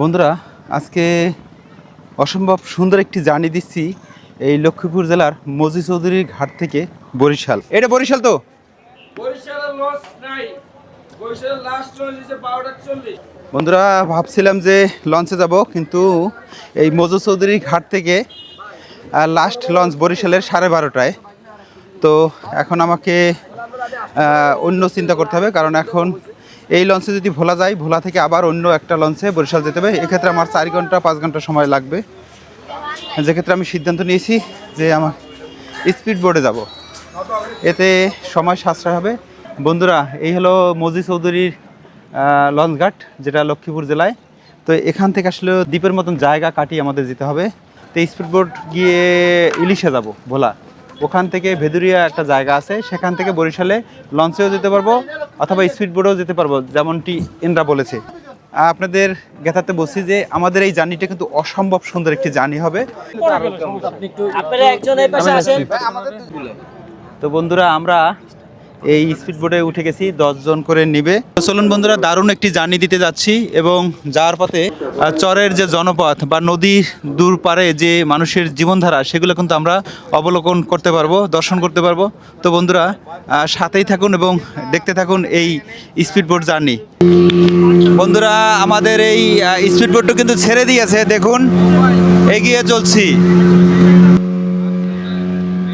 বন্ধুরা আজকে অসম্ভব সুন্দর একটি জার্নি দিচ্ছি এই লক্ষ্মীপুর জেলার মজি চৌধুরীর ঘাট থেকে বরিশাল। এটা বরিশাল তো? বন্ধুরা ভাবছিলাম যে লঞ্চে যাব কিন্তু এই মজু চৌধুরী ঘাট থেকে লাস্ট লঞ্চ বরিশালের সাড়ে বারোটায়। তো এখন আমাকে অন্য চিন্তা করতে হবে কারণ এখন এই লঞ্চে যদি ভোলা যায়, ভোলা থেকে আবার অন্য একটা লঞ্চে বরিশাল যেতে হবে। এক্ষেত্রে আমার চার ঘণ্টা, পাঁচ ঘণ্টা সময় লাগবে। যেক্ষেত্রে আমি সিদ্ধান্ত নিয়েছি যে আমার স্পিড বোর্ডে যাব। এতে সময় সাশ্রয় হবে। বন্ধুরা, এই হলো মজি চৌধুরীর লঞ্চঘাট, যেটা লক্ষ্মীপুর জেলায়। তো এখান থেকে আসলে দ্বীপের মতন জায়গা কাটিয়ে আমাদের যেতে হবে। তো স্পিড বোর্ড গিয়ে ইলিশে যাব, ভোলা। ওখান থেকে ভেদুরিয়া একটা জায়গা আছে সেখান থেকে বরিশালে লঞ্চেও যেতে পারব অথবা স্পিড বোটেও যেতে পারব যেমনটি ইন্দ্রা বলেছে। আপনাদের গেথাতে বলছি যে আমাদের এই জার্নিটা কিন্তু অসম্ভব সুন্দর একটি জার্নি হবে। আপনারা একজন এই পাশে আসেন। তো বন্ধুরা আমরা এই স্পিড বোটে উঠে গেছি জন করে নিবে। চলুন বন্ধুরা, দারুণ একটি জার্নি দিতে যাচ্ছি এবং যাওয়ার পথে চরের যে জনপথ বা নদীর দূর পারে যে মানুষের জীবনধারা, সেগুলো কিন্তু আমরা অবলোকন করতে পারব, দর্শন করতে পারব। তো বন্ধুরা সাথেই থাকুন এবং দেখতে থাকুন এই স্পিড বোট জার্নি। বন্ধুরা, আমাদের এই স্পিড বোটটা কিন্তু ছেড়ে দিয়েছে, দেখুন, এগিয়ে চলছি।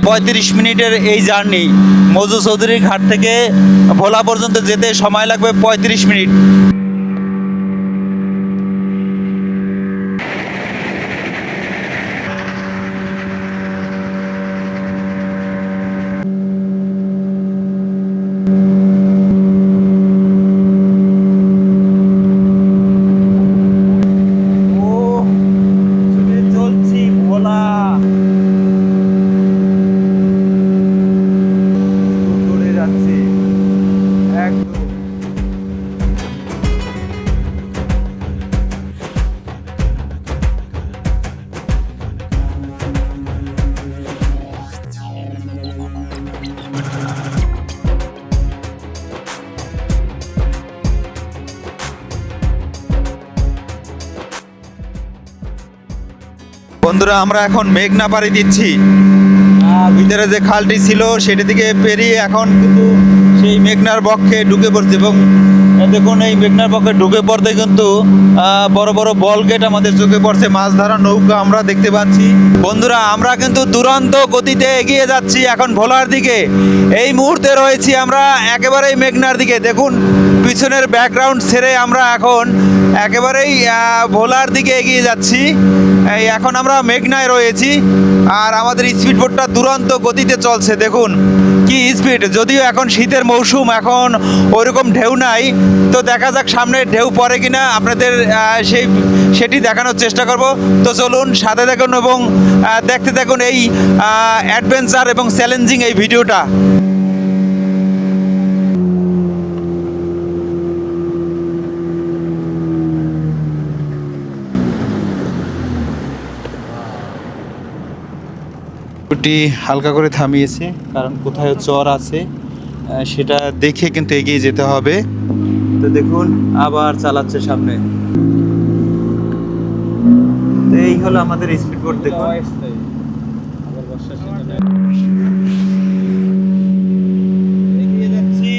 পঁয়ত্রিশ মিনিটের এই জার্নি। মজু চৌধুরীর ঘাট থেকে ভোলা পর্যন্ত যেতে সময় লাগবে পঁয়ত্রিশ মিনিট। বন্ধুরা, আমরা এখন মেঘনা পাড়ি দিচ্ছি। ভিতরে যে খালটি ছিল, সেটি থেকে পেরিয়ে এখন কিন্তু সেই মেঘনার বক্ষে ঢুকে পড়ছে। এবং দেখুন, এই মেঘনার পক্ষে ঢুকে পড়তে কিন্তু বড় বড় বল গেট আমাদের চোখে পড়ছে, মাছ ধরা নৌকা আমরা দেখতে পাচ্ছি। বন্ধুরা, আমরা কিন্তু দুরন্ত গতিতে এগিয়ে যাচ্ছি এখন ভোলার দিকে। এই মুহূর্তে রয়েছি আমরা একেবারেই মেঘনার দিকে। দেখুন, পিছনের ব্যাকগ্রাউন্ড ছেড়ে আমরা এখন একেবারেই ভোলার দিকে এগিয়ে যাচ্ছি। এই, এখন আমরা মেঘনায় রয়েছি আর আমাদের স্পিড বোটটা দুরন্ত গতিতে চলছে। দেখুন, কি স্পিড। যদিও এখন শীতের মৌসুম, এখন ওইরকম ঢেউ নাই। তো দেখা যাক সামনে ঢেউ পড়ে কিনা। আপনাদের সেই, সেটি দেখানোর চেষ্টা করব। তো চলুন, সাথে দেখুন এবং দেখতে দেখুন এই অ্যাডভেঞ্চার এবং চ্যালেঞ্জিং এই ভিডিওটা। ওটি হালকা করে থামিয়েছে, কারণ কোথায় চর আছে সেটা দেখে কিন্তু এগিয়ে যেতে হবে। তো দেখুন, আবার চালাচ্ছে সামনে। তো এই হলো আমাদের স্পিড বোট দেখুন। এগিয়ে যাচ্ছি,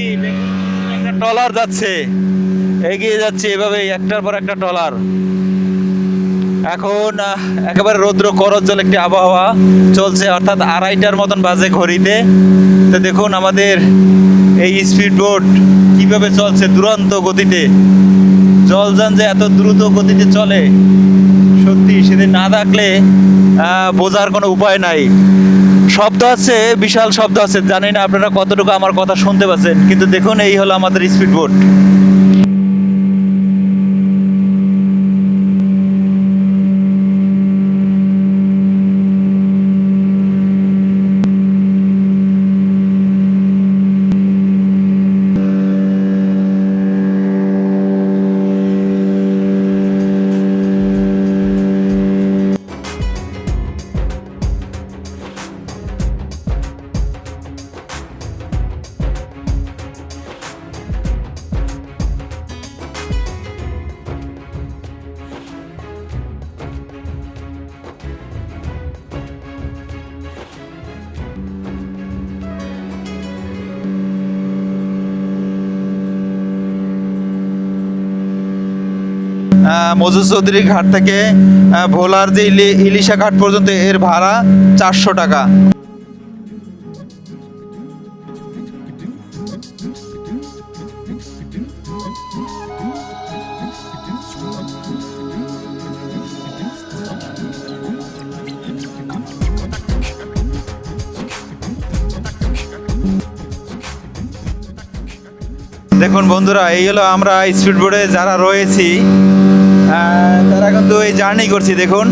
এগিয়ে যাচ্ছে এভাবে একটার পর একটা ট্রলার। এখন একেবারে রৌদ্র করজ্জ্বল একটি আবহাওয়া চলছে, অর্থাৎ আড়াইটার মতন বাজে ঘড়িতে। তো দেখুন আমাদের এই স্পিড বোট কীভাবে চলছে দুরন্ত গতিতে। জলযান যে এত দ্রুত গতিতে চলে, সত্যি সেদিন না থাকলে বোঝার কোনো উপায় নাই। শব্দ আছে, বিশাল শব্দ আছে, জানি না আপনারা কতটুকু আমার কথা শুনতে পাচ্ছেন, কিন্তু দেখুন এই হলো আমাদের স্পিড বোট মজু চৌধুরী ঘাট থেকে ভোলার যে ইলিশা ঘাট পর্যন্ত এর ভাড়া চারশো টাকা। দেখুন বন্ধুরা, এই হলো আমরা স্পিড বোর্ডে যারা রয়েছি তারা তো এই জার্নি করছি, দেখুন।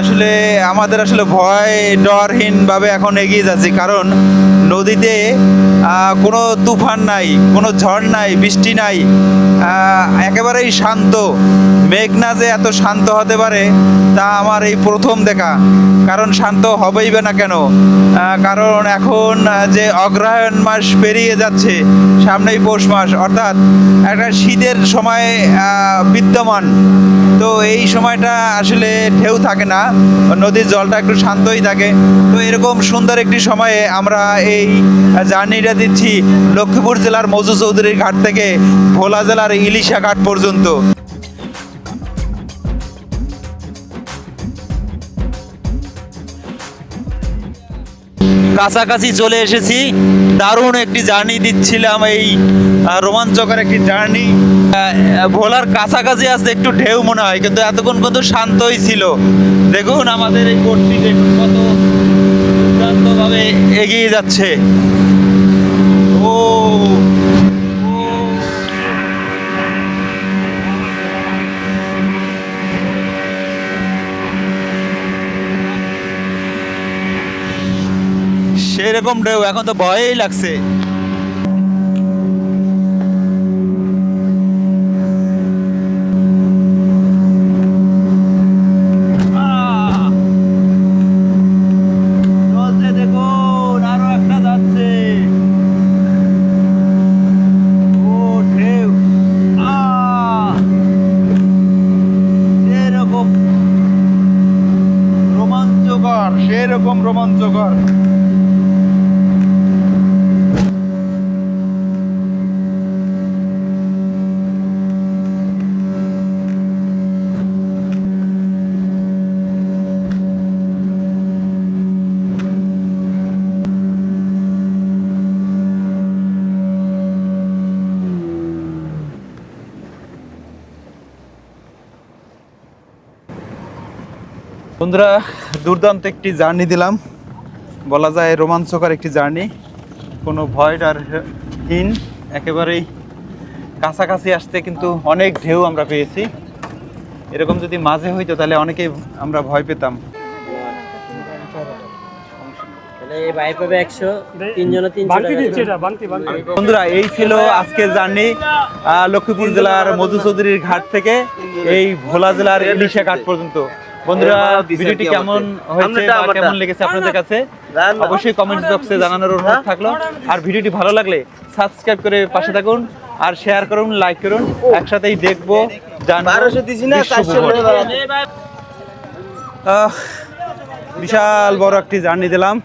আসলে আমাদের আসলে ভয়, ডরহীনভাবে এখন এগিয়ে যাচ্ছি। কারণ নদীতে কোনো তুফান নাই, কোনো ঝড় নাই, বৃষ্টি নাই একেবারেই শান্ত। মেঘনা যে এত শান্ত হতে পারে, তা আমার এই প্রথম দেখা। কারণ শান্ত হবেই বা না কেন? কারণ এখন যে অগ্রহায়ণ মাস পেরিয়ে যাচ্ছে, সামনেই পৌষ মাস, অর্থাৎ একটা শীতের সময় বিদ্যমান। তো এই সময়টা আসলে ঢেউ থাকে না, নদীর জলটা একটু শান্তই থাকে। তো এরকম সুন্দর একটি সময়ে আমরা এই জার্নিটা দিচ্ছি লক্ষ্মীপুর জেলার মজু চৌধুরীর ঘাট থেকে ভোলা জেলার ইলিশা ঘাট পর্যন্ত। কাছাকাছি চলে এসেছি। দারুণ একটি জার্নি দিচ্ছিলাম এই রোমাঞ্চকর একটি জার্নি ভোলার কাছাকাছি আসতে একটু ঢেউ মনে হয়, কিন্তু এতক্ষণ কিন্তু শান্তই ছিল। দেখুন আমাদের এই বোটটি দেখুন কত দুর্দান্তভাবে এগিয়ে যাচ্ছে। সেরকম ঢেউ এখন তো ভয়ই লাগছে। রোমাঞ্চকর সেরকম রোমাঞ্চকর। বন্ধুরা দুর্দান্ত একটি জার্নি দিলাম। বলা যায় রোমাঞ্চকর একটি জার্নি। কোনো ভয় আর হীন একেবারেই কাছাকাছি আসতে কিন্তু অনেক ঢেউ আমরা পেয়েছি। এরকম যদি মাঝে হইতো তাহলে অনেকেই আমরা ভয় পেতাম। বন্ধুরা এই ছিল আজকের জার্নি লক্ষ্মীপুর জেলার মধু চৌধুরীর ঘাট থেকে এই ভোলা জেলার ইলিশা ঘাট পর্যন্ত। বন্ধুরা ভিডিওটি কেমন হয়েছে বা কেমন লেগেছে আপনাদের কাছে? অবশ্যই কমেন্ট বক্সে জানানোর অনুরোধ থাকল। আর ভিডিওটি ভালো লাগলে সাবস্ক্রাইব করে পাশে থাকুন আর শেয়ার করুন লাইক করুন। একসাথেই দেখব বিশাল বড় একটি জার্নি দিলাম।